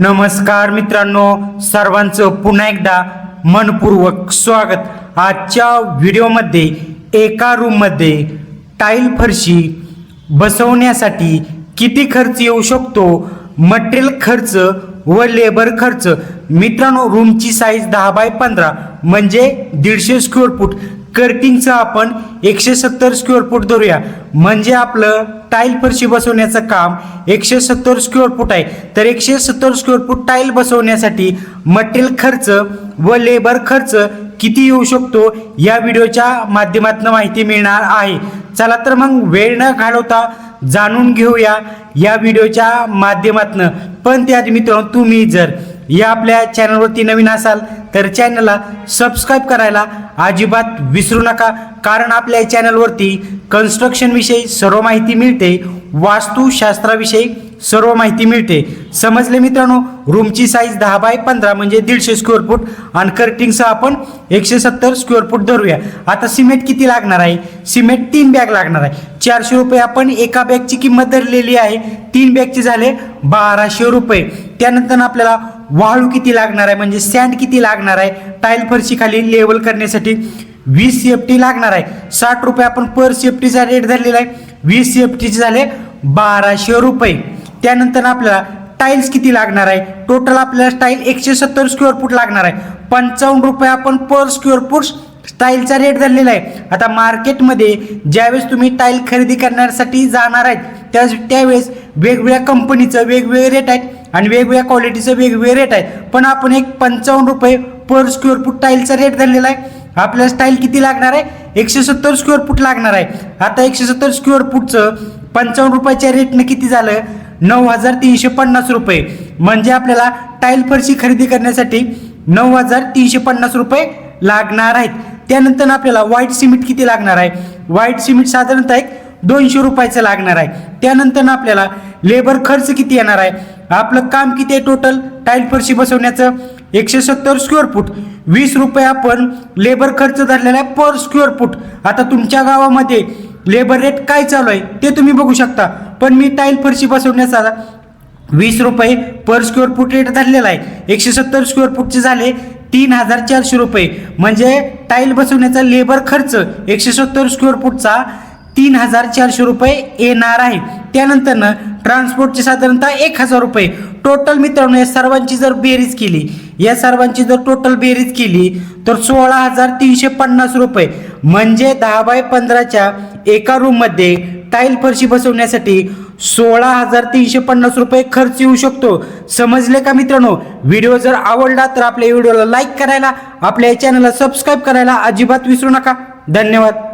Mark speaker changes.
Speaker 1: नमस्कार मित्रांनो सर्वांचं पुन्हा एकदा मनपूर्वक स्वागत. आजच्या व्हिडिओमध्ये एका रूममध्ये टाईल फरशी बसवण्यासाठी किती खर्च येऊ शकतो? मटेरियल खर्च व लेबर खर्च. मित्रांनो रूमची साईज दहा बाय पंधरा म्हणजे दीडशे स्क्वेअर फूट कर्टिंगचं आपण एकशे सत्तर स्क्वेअर फूट धरूया. म्हणजे आपलं टाईल फरशी बसवण्याचं काम एकशे सत्तर स्क्वेअर फूट आहे. तर एकशे सत्तर स्क्वेअर फूट टाईल बसवण्यासाठी मटेरियल खर्च व लेबर खर्च किती येऊ शकतो या व्हिडिओच्या माध्यमातून माहिती मिळणार आहे. चला तर मग वेळ न घालवता जाणून घेऊया या व्हिडिओच्या माध्यमातून. पण त्यात मित्रांनो तुम्ही जर या आपल्या चॅनलवरती नवीन असाल तर चॅनलला सबस्क्राईब करायला अजिबात विसरू नका. कारण आपल्या चॅनलवरती कन्स्ट्रक्शनविषयी सर्व माहिती मिळते वास्तुशास्त्राविषयी सर्व माहिती मिळते. समजले मित्रांनो? रूमची साईज दहा बाय पंधरा म्हणजे दीडशे स्क्वेअर फूट आणि कर्टिंगचं आपण एकशे सत्तर स्क्वेअर फूट धरूया. आता सिमेंट किती लागणार आहे? सिमेंट तीन बॅग लागणार आहे. चारशे रुपये आपण एका बॅगची किंमत धरलेली आहे. तीन बॅगचे झाले बाराशे रुपये. त्यानंतर आपल्याला वाळू किती लागणार आहे? म्हणजे सँड किती लागणार आहे? टाईल फरशी खाली लेवल करण्यासाठी वीस सी एफ टी लागणार आहे. साठ रुपये आपण पर सी एफ टीचा रेट धरलेला आहे. वीस सी एफ टीचे झाले बाराशे रुपये. त्यानंतर आपल्याला टाईल्स किती लागणार आहे? टोटल आपल्याला टाईल एकशे सत्तर स्क्वेअर फूट लागणार आहे. पंचावन्न रुपये आपण पर स्क्वेअर फूट टाईलचा रेट धरलेला आहे. आता मार्केटमध्ये ज्यावेळेस तुम्ही टाईल खरेदी करण्यासाठी जाणार आहेत त्या त्यावेळेस वेगवेगळ्या कंपनीचं वेगवेगळे रेट आहेत. आणि वेगवेगळ्या क्वालिटीचं वेगवेगळे रेट आहे. पण आपण एक पंचावन्न रुपये पर स्क्वेअर फूट टाईलचा रेट धरलेला आहे. आपल्याला स्टाईल किती लागणार आहे? एकशे सत्तर स्क्वेअर फूट लागणार आहे. आता एकशे सत्तर स्क्वेअर फूटचं पंचावन्न रुपयाच्या रेटनं किती झालं? नऊ हजार तीनशे पन्नास रुपये. म्हणजे आपल्याला टाईल फरशी खरेदी करण्यासाठी नऊ हजार तीनशे पन्नास रुपये लागणार आहेत. त्यानंतर आपल्याला व्हाईट सिमेंट किती लागणार आहे? व्हाईट सिमेंट साधारणतः एक दोनशे रुपयाचं लागणार आहे. त्यानंतर आपल्याला लेबर खर्च किती येणार आहे? आपलं काम किती आहे टोटल टाईल फरशी बसवण्याचं एकशे सत्तर स्क्वेअर फूट वीस रुपये आपण लेबर खर्च धरलेला आहे पर स्क्वेअर फूट आता तुमच्या गावामध्ये लेबर रेट काय चालू आहे? ते तुम्ही बघू शकता. पण मी टाईल फरशी बसवण्याचा वीस रुपये पर स्क्वेअर फूट रेट धरलेला आहे. एकशे सत्तर स्क्वेअर फूटचे झाले तीन हजार चारशे रुपये. म्हणजे टाईल बसवण्याचा लेबर खर्च एकशे सत्तर स्क्वेअर फूटचा तीन हजार चारशे रुपये येणार आहे. त्यानंतर ट्रान्सपोर्टचे साधारणतः एक हजार रुपये. टोटल मित्रांनो या सर्वांची जर बेरीज केली या सर्वांची जर टोटल बेरीज केली तर सोळा हजार तीनशे पन्नास रुपये. म्हणजे दहा बाय पंधराच्या एका रूममध्ये टाईल फरशी बसवण्यासाठी सोळा हजार तीनशे पन्नास रुपये खर्च येऊ शकतो. समजले का मित्रांनो? व्हिडिओ जर आवडला तर आपल्या व्हिडिओला लाईक करायला आपल्या चॅनलला सबस्क्राईब करायला अजिबात विसरू नका. धन्यवाद.